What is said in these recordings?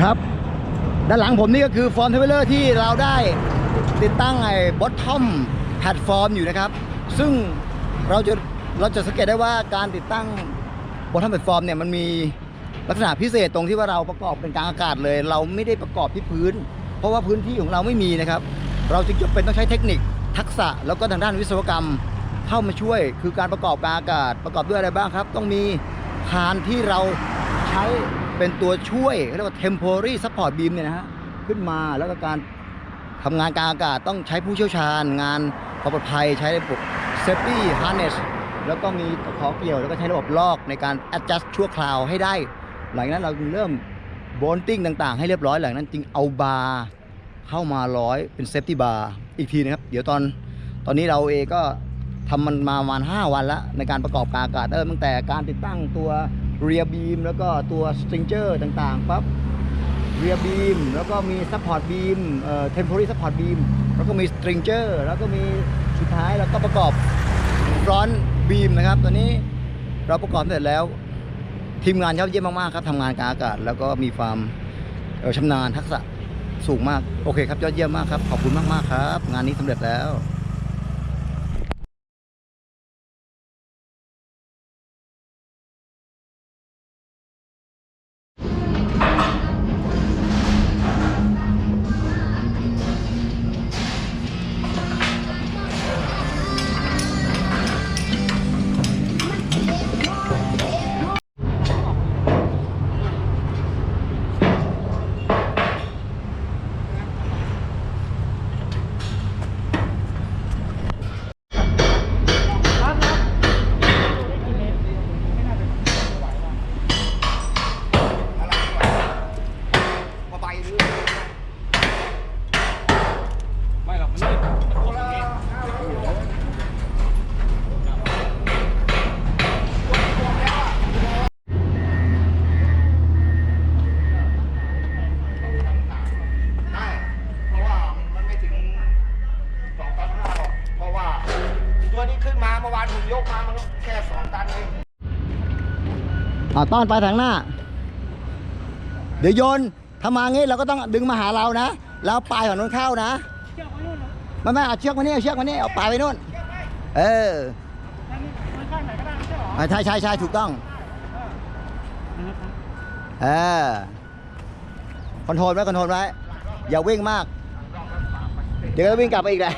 ครับ ด้านหลังผมนี่ก็คือฟอร์มเทเวลเลอร์ที่เราได้ติดตั้งไอ้บอททอมแพลตฟอร์มอยู่นะครับ ซึ่งเราจะเราจะสังเกตได้ว่าการติดตั้งบอททอมแพลตฟอร์มเนี่ยมันมีลักษณะพิเศษตรงที่ว่าเราประกอบเป็นกลางอากาศเลย เราไม่ได้ประกอบที่พื้น เพราะว่าพื้นที่ของเราไม่มีนะครับ เราจึงจำเป็นต้องใช้เทคนิคทักษะแล้วก็ทางด้านวิศวกรรมเข้ามาช่วย คือการประกอบกลางอากาศประกอบด้วยอะไรบ้างครับ ต้องมีคานที่เราใช้ เป็นตัวช่วยเรียกว่า temporary support beam เนี่ยนะฮะขึ้นมาแล้วก็การทำงานกลางอากาศต้องใช้ผู้เชี่ยวชาญ งานความปลอดภัยใช้ระบบ safety harness แล้วก็มีขอเกี่ยวแล้วก็ใช้ระบบลอกในการ adjust ชั่วคราวให้ได้ หลังนั้นเราเริ่ม bolting ต่าง ๆ ให้เรียบร้อยหลังนั้นจึงเอาบาร์เข้ามาร้อยเป็น safety bar อีกทีนะครับ เดี๋ยวตอนตอนนี้เราเองก็ทำมันมาประมาณ 5 วันแล้วในการประกอบกลางอากาศเริ่มตั้งแต่การติดตั้งตัว rear beam แล้วก็ตัว stringer ต่างๆปั๊บ rear beam แล้วก็มี support beam เอ่อ temporary support beam แล้วก็มี stringer แล้วก็มีสุดท้ายแล้วก็ประกอบ front beam นะครับตอนนี้เราประกอบเสร็จแล้ว ทีมงานยอดเยี่ยมมากๆครับทำงานกลางอากาศ แล้วก็มีความชำนาญทักษะสูงมาก โอเคครับยอดเยี่ยมมากครับ ขอบคุณมากๆครับ งานนี้สำเร็จแล้ว ต้อนไปทางหน้า เดี๋ยวโยนถ้ามางี้เราก็ต้องดึงมาหาเรานะ แล้วปลายของนู้นเข้านะไม่ไม่เอาเชือกมานี่เอาเชือกมานี่เอาปลายไปนู่น เอออ่าใช่ใช่ใช่ถูกต้อง เออคอนโทรลไว้คอนโทรลไว้ อย่าวิ่งมาก เดี๋ยวก็วิ่งกลับไปอีกแหละ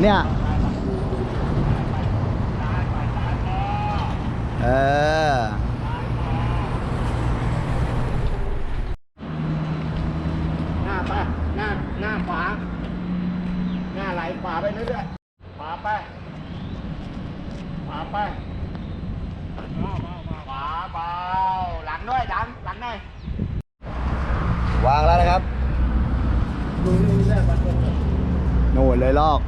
เนี่ย เออ หน้าไปหน้าหน้าขวา หน้าไหลขวาไปเรื่อยๆขวาไปขวาไปขวาเบาหลังด้วยดันหลังหน่อยวางแล้วนะครับโน่นเลยลอก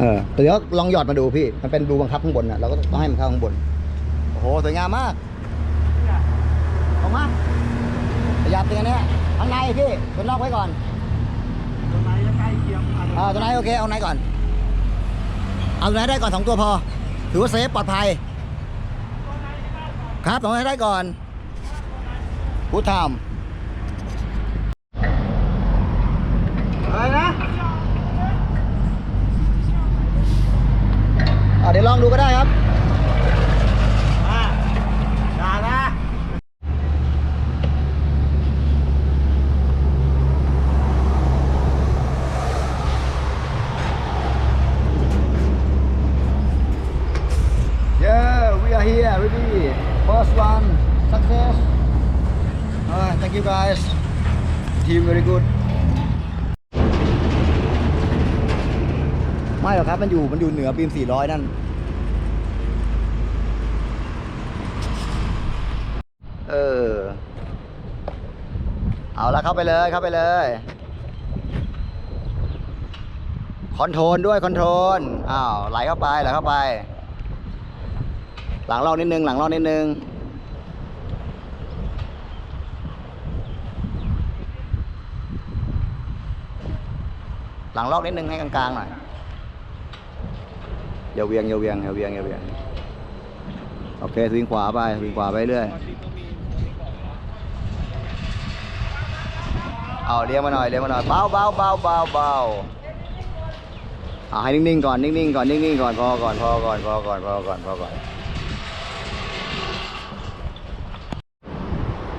เออแต่เดี๋ยวลองหยอดมาดูพี่ มันเป็นรูบังคับข้างบนนะเราก็ต้องให้มันเข้าข้างบน โอ้โห สวยงามมากออกมาขยับเป็นอันเนี้ยข้างในพี่เป็นลอกไว้ก่อนตรงไหนจะใกล้เคียงกันเอาตัวไหนโอเค เอาไหนก่อน เอาตัวไหนได้ก่อนสองตัวพอ ถือว่าเซฟปลอดภัย ครับตัวไหนได้ก่อนพูดทำอะไรนะอะเดี๋ยวลองดูก็ได้ครับ อ่าด่านะ Yeah, we are here ready. First one, success. Alright, thank you guys. Team very good. ไม่หรอกครับ มันอยู่ มันอยู่เหนือบีม400 นั่น เออ เอาละเข้าไปเลย เข้าไปเลย คอนโทรลด้วย คอนโทรล อ้าว ไหลเข้าไป ไหลเข้าไป หลังลอกนิดนึง หลังลอกนิดนึง หลังลอกนิดนึงให้กลางๆหน่อยอย่าเวียงอย่าเวียงอย่าเวียงอย่าเวียงโอเคสวิงขวาไปสวิงขวาไปเรื่อยเอาเลี้ยงมาหน่อยเลี้ยงมาหน่อยเบาเบาเบาเบาเบาเอาให้นิ่งๆก่อนนิ่งๆก่อนนิ่งๆก่อนพอก่อนพอก่อนพอก่อนพอก่อนพอก่อน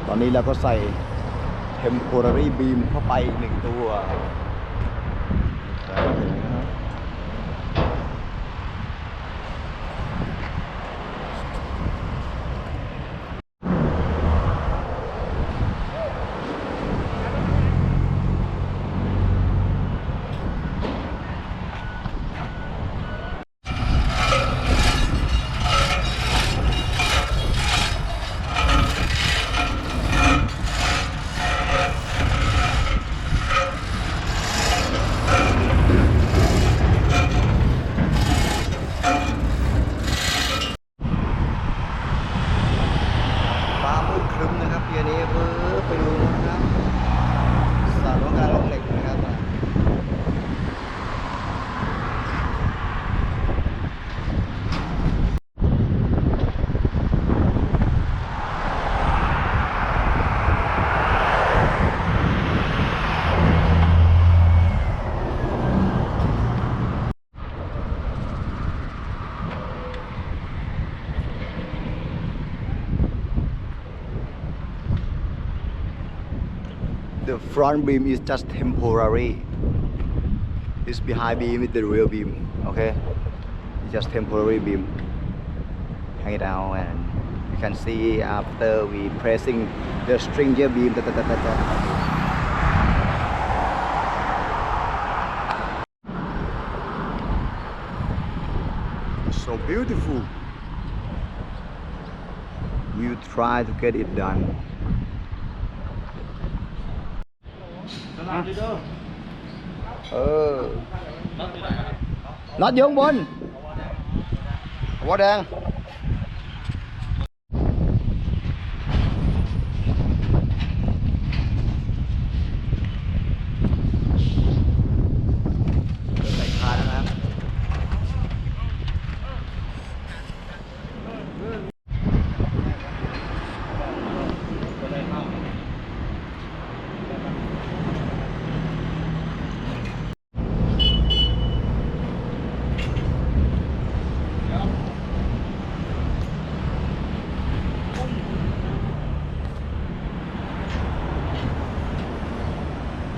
ตอนนี้เราก็ใส่ temporary beam เข้าไปอีกหนึ่งตัว The front beam is just temporary. This behind beam is the real beam. Okay, it's just temporary beam. Hang it down, and you can see after we pressing the stringer beam. Da, da, da, da, da. So beautiful. You try to get it done. เออน็อตอยข้างบนหัวแดง ใส่คานนะครับ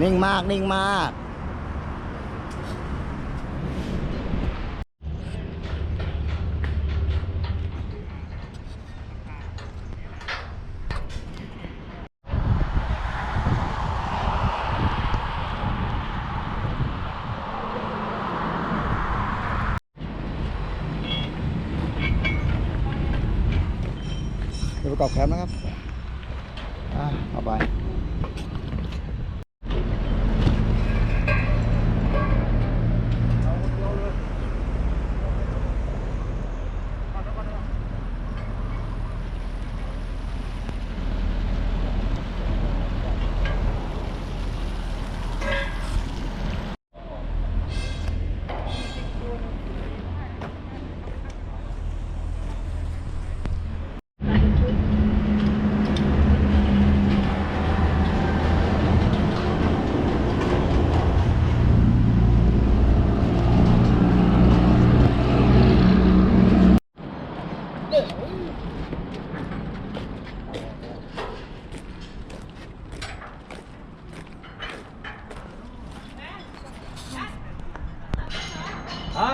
นิ่งมาก นิ่งมาก เดี๋ยวประกอบแคมป์นะครับ อะเอาไป ฮะ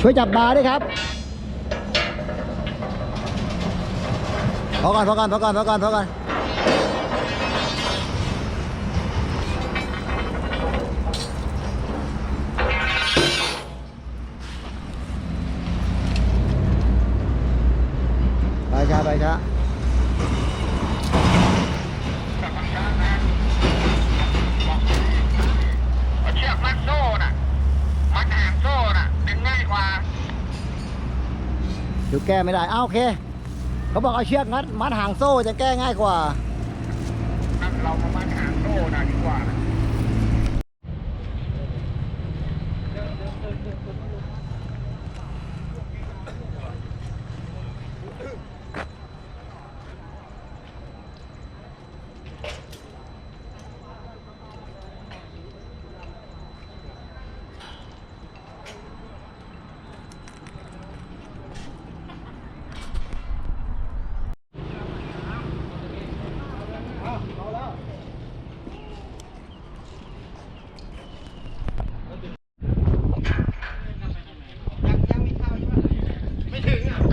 ช่วยจับบาร์ด้วยครับพอก่อนพอก่อนพอก่อนพอก่อนพอก่อน ช้าเชือกมัดโซ่น่ะ มัดหางโซ่น่ะ ดึงง่ายกว่า เดี๋ยวแก้ไม่ได้ อ้าโอเค เขาบอกเอาเชือกมัดมัดหางโซ่จะแก้ง่ายกว่า เรามามัดหางโซ่น่ะดีกว่านะ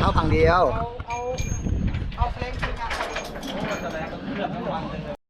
เข้าฝั่งเดียว เอา เอา เอาเพลงขึ้นมานี่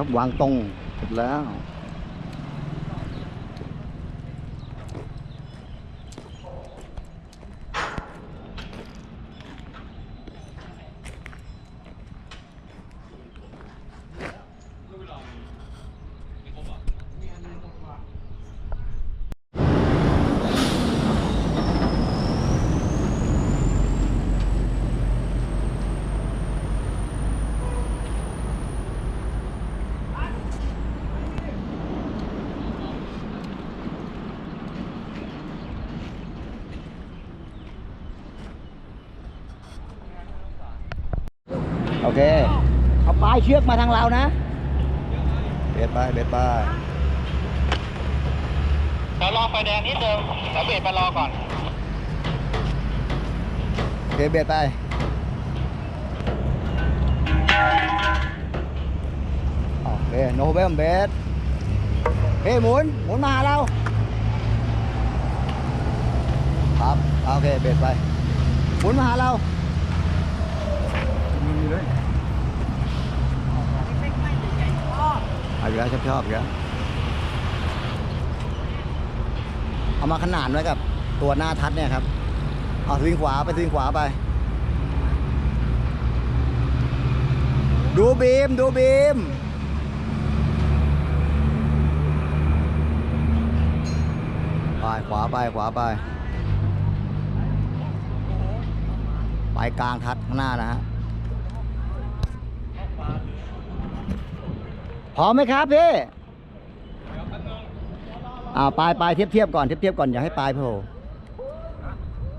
ครับ วางตรงเสร็จแล้ว เค เอาปลายเชือกมาทางเรานะเบ็ดไปเบ็ดไปเดี๋ยวรอไฟแดงนิดนึงเดี๋ยวเบรกไปรอก่อน โอเคเบ็ดไป โอเคโนเบมเบสเฮ้ยหมุน หมุนมาหาเรา ครับ โอเคเบ็ดไป หมุนมาหาเรามีเลย เอาอยู่แล้วชอบชอบอยู่แล้วเอามาขนานไว้กับตัวหน้าทัดเนี่ยครับ เอาสวิงขวาไปสวิงขวาไป ดูบีมดูบีมไปขวาไปขวาไป ไปกลางทัดข้างหน้านะฮะ พร้อมไหมครับพี่อ่าปลายปลายเทียบเทียบก่อนเทียบเทียบก่อนอย่าให้ปลายโผล่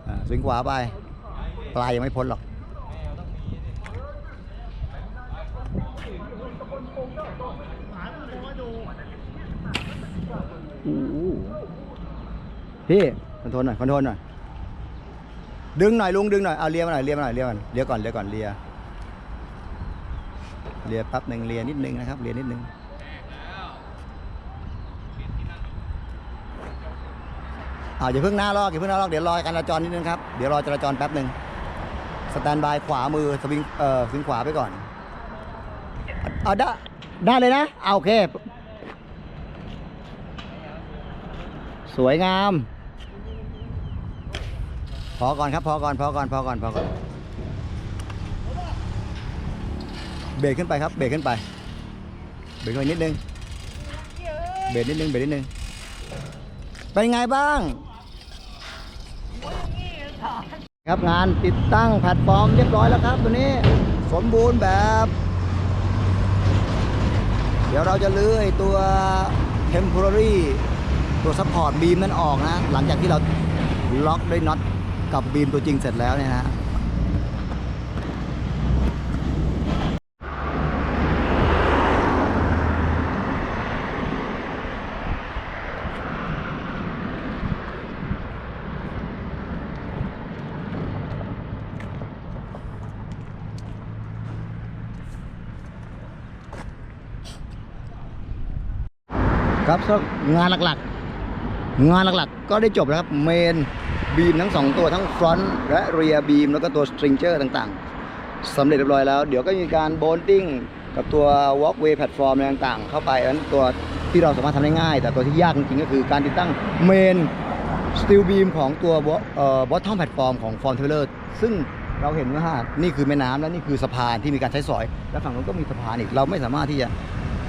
อ่าสวิงขวาไป ปลายยังไม่พ้นหรอกอู้หูพี่คอนโทรลหน่อยคอนโทรลหน่อยดึงหน่อยลุงดึงหน่อยเอาเลียมาหน่อยเลียมาหน่อยเลียมาหน่อยเลียก่อนเลียก่อนเลีย เลียแป๊บหนึ่งเลียนิดนึงนะครับเลียนิดนึงอาอย่าเพิ่งหน้าลอกอย่าเพิ่งหน้าลอกเดี๋ยวรอการจราจรนิดนึงครับเดี๋ยวรอจราจรแป๊บหนึ่งสแตนบายขวามือสวิงเอ่อสวิงขวาไปก่อนเอาได้ได้เลยนะเอาโอเค สวยงาม พอก่อนครับพอก่อนพอก่อนพอก่อนพอก่อน เบรกขึ้นไปครับเบรกขึ้นไปเบรกขึ้นไปนิดนึงเบรกนิดนึงเบรกนิดนึงเป็นไงบ้าง ครับงานติดตั้งแพลตฟอร์มเรียบร้อยแล้วครับตัวนี้สมบูรณ์แบบ เดี๋ยวเราจะเลื้อไอ้ตัว temporary ตัวซัพพอร์ตบีมนั้นออกนะ หลังจากที่เราล็อกด้วยน็อตกับบีมตัวจริงเสร็จแล้วเนี่ยนะ ครับงานหลักๆ งานหลักๆ ก็ได้จบแล้วครับเมนบีมทั้งสองตัวทั้งฟรอนต์และเรียบีมแล้วก็ตัวสตริงเจอร์ต่างๆสำเร็จเรียบร้อยแล้ว เดี๋ยวก็มีการโบนติ้งกับตัว walkway แพลตฟอร์มอะไรต่างๆ เข้าไปอันนั้นตัวที่เราสามารถทำได้ง่าย แต่ตัวที่ยากจริงๆ ก็คือการติดตั้งเมนสตีลบีมของตัวบอททอมแพลตฟอร์มของฟอร์มเทเลอร์ซึ่งเราเห็นว่านี่คือแม่น้ำและนี่คือสะพานที่มีการใช้สอย และฝั่งนู้นก็มีสะพานอีก เราไม่สามารถที่จะ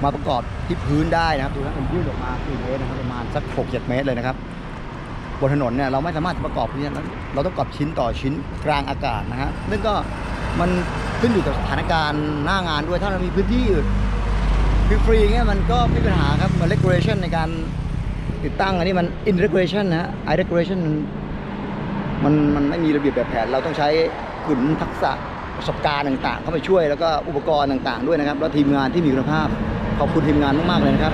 มาประกอบที่พื้นได้นะครับดูนะมันยืดออกมา4เมตรนะครับประมาณสัก6 7เจ็เมตรเลยนะครับบนถนนเนี่ยเราไม่สามารถจะประกอบเนี่ยเราต้องประกอบชิ้นต่อชิ้นกลางอากาศนะฮะซึ่งก็มันขึ้นอยู่กับสถานการณ์หน้างานด้วยถ้าเรามีพื้นที่ฟรีๆเงี้ยมันก็ไม่มีปัญหาครับมัน regulation ในการติดตั้งอันนี้มัน in regulation นะฮะ i regulation มันมันไม่มีระเบียบแบบแผน เราต้องใช้ขุนทักษะประสบการณ์ต่างๆ เข้าไปช่วยแล้วก็อุปกรณ์ต่างๆ ด้วยนะครับ แล้วทีมงานที่มีคุณภาพ ขอบคุณทีมงานมากๆเลยนะครับ